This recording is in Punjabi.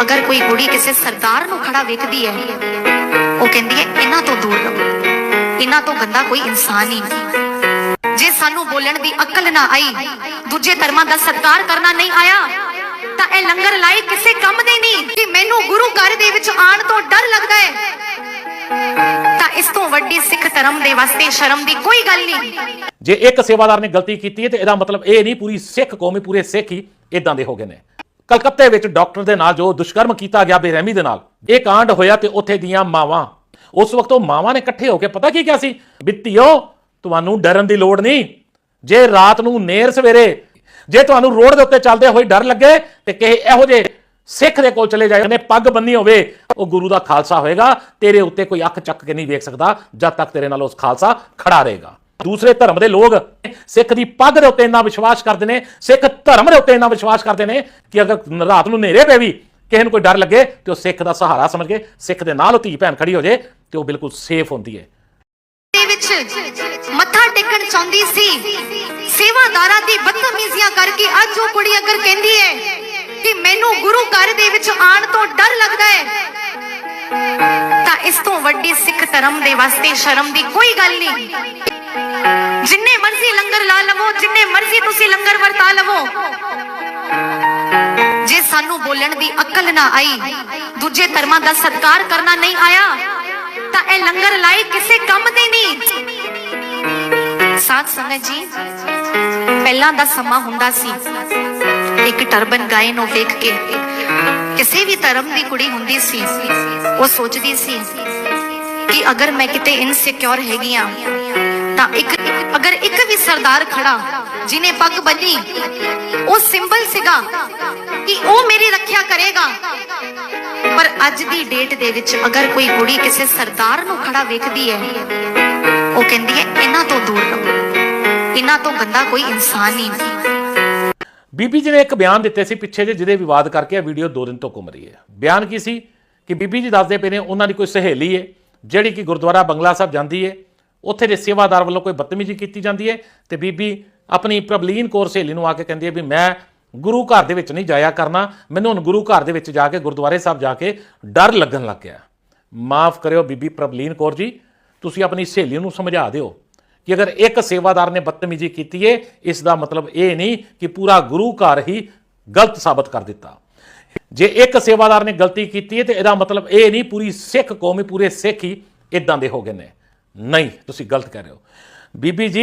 ਅਗਰ ਕੋਈ ਕੁੜੀ ਕਿਸੇ ਸਰਦਾਰ ਨੂੰ ਖੜਾ ਵੇਖਦੀ ਹੈ, ਉਹ ਕਹਿੰਦੀ ਹੈ, ਇਹਨਾਂ ਤੋਂ ਦੂਰ ਰਹੋ। ਇਹਨਾਂ ਤੋਂ ਗੰਦਾ ਕੋਈ ਇਨਸਾਨ ਹੀ ਨਹੀਂ। ਜੇ ਸਾਨੂੰ ਬੋਲਣ ਦੀ ਅਕਲ ਨਾ ਆਈ, ਦੂਜੇ ਧਰਮਾਂ ਦਾ ਸਤਿਕਾਰ ਕਰਨਾ ਨਹੀਂ ਆਇਆ, ਤਾਂ ਇਹ ਲੰਗਰ ਲਾਏ ਕਿਸੇ ਕੰਮ ਦੇ ਨਹੀਂ, ਕਿ ਮੈਨੂੰ ਗੁਰੂ ਘਰ ਦੇ ਵਿੱਚ ਆਉਣ ਤੋਂ ਡਰ ਲੱਗਦਾ ਹੈ। ਤਾਂ ਇਸ ਤੋਂ ਵੱਡੀ ਸਿੱਖ ਧਰਮ ਦੇ ਵਾਸਤੇ ਸ਼ਰਮ ਦੀ ਕੋਈ ਗੱਲ ਨਹੀਂ। ਜੇ ਇੱਕ ਸੇਵਾਦਾਰ ਨੇ ਗਲਤੀ ਕੀਤੀ ਹੈ, ਤੇ ਇਹਦਾ ਮਤਲਬ ਇਹ ਨਹੀਂ, ਪੂਰੀ ਸਿੱਖ ਕੌਮੀ ਪੂਰੇ ਸਿੱਖ ਹੀ ਇਦਾਂ ਦੇ ਹੋ ਗਏ ਨੇ। ਕਲਕੱਤੇ ਵਿੱਚ ਡਾਕਟਰ ਦੇ ਨਾਲ ਜੋ ਦੁਸ਼ਕਰਮ ਕੀਤਾ ਗਿਆ ਬੇਰਹਿਮੀ ਦੇ ਨਾਲ, ਇਹ ਕਾਂਡ ਹੋਇਆ ਤੇ ਉੱਥੇ ਦੀਆਂ ਮਾਵਾਂ। ਉਸ ਵਕਤ ਉਹ ਮਾਵਾਂ ਨੇ ਇਕੱਠੇ ਹੋ ਕੇ ਪਤਾ ਕੀ ਕਿਹਾ ਸੀ? ਬਿੱਤੀਓ ਤੁਹਾਨੂੰ ਡਰਨ ਦੀ ਲੋੜ ਨਹੀਂ। ਜੇ ਰਾਤ ਨੂੰ ਨੇਰ ਸਵੇਰੇ, ਜੇ ਤੁਹਾਨੂੰ ਰੋਡ ਦੇ ਉੱਤੇ ਚੱਲਦੇ ਹੋਏ ਡਰ ਲੱਗੇ ਤੇ ਕਿਸੇ ਇਹੋ ਜਿਹੇ ਸਿੱਖ ਦੇ ਕੋਲ ਚਲੇ ਜਾਏ ਨੇ ਪੱਗ ਬੰਨੀ ਹੋਵੇ, ਉਹ ਗੁਰੂ ਦਾ ਖਾਲਸਾ ਹੋਏਗਾ, ਤੇਰੇ ਉੱਤੇ ਕੋਈ ਅੱਖ ਚੱਕ ਕੇ ਨਹੀਂ ਵੇਖ ਸਕਦਾ, ਜਦ ਤੱਕ ਤੇਰੇ ਨਾਲ ਉਸ ਖਾਲਸਾ ਖੜਾ ਰਹੇਗਾ। ਦੂਸਰੇ ਧਰਮ ਦੇ ਲੋਕ ਸਿੱਖ ਦੀ ਪੱਗ ਦੇ ਉੱਤੇ ਇੰਨਾ ਵਿਸ਼ਵਾਸ ਕਰਦੇ ਨੇ, ਸਿੱਖ ਧਰਮ ਦੇ ਉੱਤੇ ਇੰਨਾ ਵਿਸ਼ਵਾਸ ਕਰਦੇ ਨੇ ਕਿ ਅਗਰ ਰਾਤ ਨੂੰ ਹਨੇਰੇ ਪੈ ਵੀ ਕਿਸੇ ਨੂੰ ਕੋਈ ਡਰ ਲੱਗੇ ਤੇ ਉਹ ਸਿੱਖ ਦਾ ਸਹਾਰਾ ਸਮਝ ਕੇ ਸਿੱਖ ਦੇ ਨਾਲ ਉਹ ਧੀ ਭੈਣ ਖੜੀ ਹੋ ਜੇ ਤੇ ਉਹ ਬਿਲਕੁਲ ਸੇਫ ਹੁੰਦੀ ਹੈ। ਦੇ ਵਿੱਚ ਮੱਥਾ ਟੇਕਣ ਚਾਹੁੰਦੀ ਸੀ, ਸੇਵਾਦਾਰਾਂ ਦੀ ਬਦਤਮੀਜ਼ੀਆਂ ਕਰਕੇ ਅੱਜ ਉਹ ਕੁੜੀ ਅਗਰ ਕਹਿੰਦੀ ਹੈ ਕਿ ਮੈਨੂੰ ਗੁਰੂ ਘਰ ਦੇ ਵਿੱਚ ਆਉਣ ਤੋਂ ਡਰ ਲੱਗਦਾ ਹੈ, ਤਾਂ ਇਸ ਤੋਂ ਵੱਡੀ ਸਿੱਖ ਧਰਮ ਦੇ ਵਾਸਤੇ ਸ਼ਰਮ ਦੀ ਕੋਈ ਗੱਲ ਨਹੀਂ। ਜਿੰਨੇ ਮਰਜ਼ੀ ਲੰਗਰ ਲਾ ਲਵੋ, ਜਿੰਨੇ ਮਰਜ਼ੀ ਤੁਸੀਂ ਲੰਗਰ ਵਰਤਾ ਲਵੋ। ਜੇ ਸਾਨੂੰ ਬੋਲਣ ਦੀ ਅਕਲ ਨਾ ਆਈ, ਦੂਜੇ ਧਰਮਾਂ ਦਾ ਸਤਿਕਾਰ ਕਰਨਾ ਨਹੀਂ ਆਇਆ, ਤਾਂ ਇਹ ਲੰਗਰ ਲਾਏ ਕਿਸੇ ਕੰਮ ਦੇ ਨਹੀਂ। ਸਾਧ ਸੰਗਤ ਜੀ, ਪਹਿਲਾਂ ਦਾ ਸਮਾਂ ਹੁੰਦਾ ਸੀ। ਇੱਕ ਟਰਬਨ ਗਾਏ ਨੂੰ ਵੇਖ ਕੇ ਕਿਸੇ ਵੀ ਧਰਮ ਦੀ ਕੁੜੀ ਹੁੰਦੀ ਸੀ, ਉਹ ਸੋਚਦੀ ਸੀ ਕਿ ਅਗਰ ਮੈਂ ਕਿਤੇ ਇਨਸਿਕਿਉਰ ਹੈਗੀ ਆ ਤਾਂ ਇੱਕ ਅਗਰ ਇੱਕ ਵੀ ਸਰਦਾਰ ਖੜਾ, ਜਿਨੇ ਪੱਗ ਬੰਨੀ, ਉਹ ਸਿੰਬਲ ਸੀਗਾ ਕਿ ਉਹ ਮੇਰੀ ਰੱਖਿਆ ਕਰੇਗਾ। ਪਰ ਅੱਜ ਦੀ ਡੇਟ ਦੇ ਵਿੱਚ ਅਗਰ ਕੋਈ ਕੁੜੀ ਕਿਸੇ ਸਰਦਾਰ ਨੂੰ ਖੜਾ ਵੇਖਦੀ ਹੈ, ਉਹ ਕਹਿੰਦੀ ਹੈ, ਇਹਨਾਂ ਤੋਂ ਦੂਰ ਰਹੋ। ਇਹਨਾਂ ਤੋਂ ਗੰਦਾ ਕੋਈ ਇਨਸਾਨ ਨਹੀਂ ਬੀਬੀ ਜੀ ਨੇ ਇੱਕ ਬਿਆਨ ਦਿੱਤੇ ਸੀ ਪਿੱਛੇ ਜੇ ਜਿਹਦੇ ਵਿਵਾਦ ਕਰਕੇ ਇਹ ਵੀਡੀਓ 2 ਦਿਨ ਤੋਂ ਘੁੰਮ ਰਹੀ ਹੈ। ਬਿਆਨ ਕੀ ਸੀ? ਕਿ ਬੀਬੀ ਜੀ ਦੱਸਦੇ ਪਏ ਨੇ, ਉਹਨਾਂ ਦੀ ਕੋਈ ਸਹੇਲੀ ਹੈ, ਜਿਹੜੀ ਕਿ ਗੁਰਦੁਆਰਾ ਬੰਗਲਾ ਸਾਹਿਬ ਜਾਂਦੀ ਹੈ ਉੱਥੇ ਦੇ ਸੇਵਾਦਾਰ ਵੱਲੋਂ ਕੋਈ ਬਦਤਮੀਜ਼ੀ ਕੀਤੀ ਜਾਂਦੀ ਹੈ ਤੇ ਬੀਬੀ ਆਪਣੀ ਪ੍ਰਬਲੀਨ ਕੌਰ ਸਹੇਲੀ ਨੂੰ ਆ ਕੇ ਕਹਿੰਦੀ ਹੈ ਵੀ ਮੈਂ ਗੁਰੂ ਘਰ ਦੇ ਵਿੱਚ ਨਹੀਂ ਜਾਇਆ ਕਰਨਾ, ਮੈਨੂੰ ਹੁਣ ਗੁਰੂ ਘਰ ਦੇ ਵਿੱਚ ਜਾ ਕੇ, ਗੁਰਦੁਆਰੇ ਸਾਹਿਬ ਜਾ ਕੇ ਡਰ ਲੱਗਣ ਲੱਗ ਗਿਆ। ਮਾਫ ਕਰਿਓ ਬੀਬੀ ਪ੍ਰਬਲੀਨ ਕੌਰ ਜੀ, ਤੁਸੀਂ ਆਪਣੀ ਸਹੇਲੀ ਨੂੰ ਸਮਝਾ ਦਿਓ ਕਿ ਅਗਰ ਇੱਕ ਸੇਵਾਦਾਰ ਨੇ ਬਦਤਮੀਜ਼ੀ ਕੀਤੀ ਏ, ਇਸ ਦਾ ਮਤਲਬ ਇਹ ਨਹੀਂ ਕਿ ਪੂਰਾ ਗੁਰੂ ਘਰ ਹੀ ਗਲਤ ਸਾਬਤ ਕਰ ਦਿੱਤਾ। ਜੇ ਇੱਕ ਸੇਵਾਦਾਰ ਨੇ ਗਲਤੀ ਕੀਤੀ ਹੈ ਤੇ ਇਹਦਾ ਮਤਲਬ ਇਹ ਨਹੀਂ, ਪੂਰੀ ਸਿੱਖ ਕੌਮ ਪੂਰੇ ਸਿੱਖ ਹੀ ਇਦਾਂ ਦੇ ਹੋ ਗਏ ਨੇ। ਨਹੀਂ ਤੁਸੀਂ ਗਲਤ ਕਹਿ ਰਹੇ ਹੋ। ਬੀਬੀ ਜੀ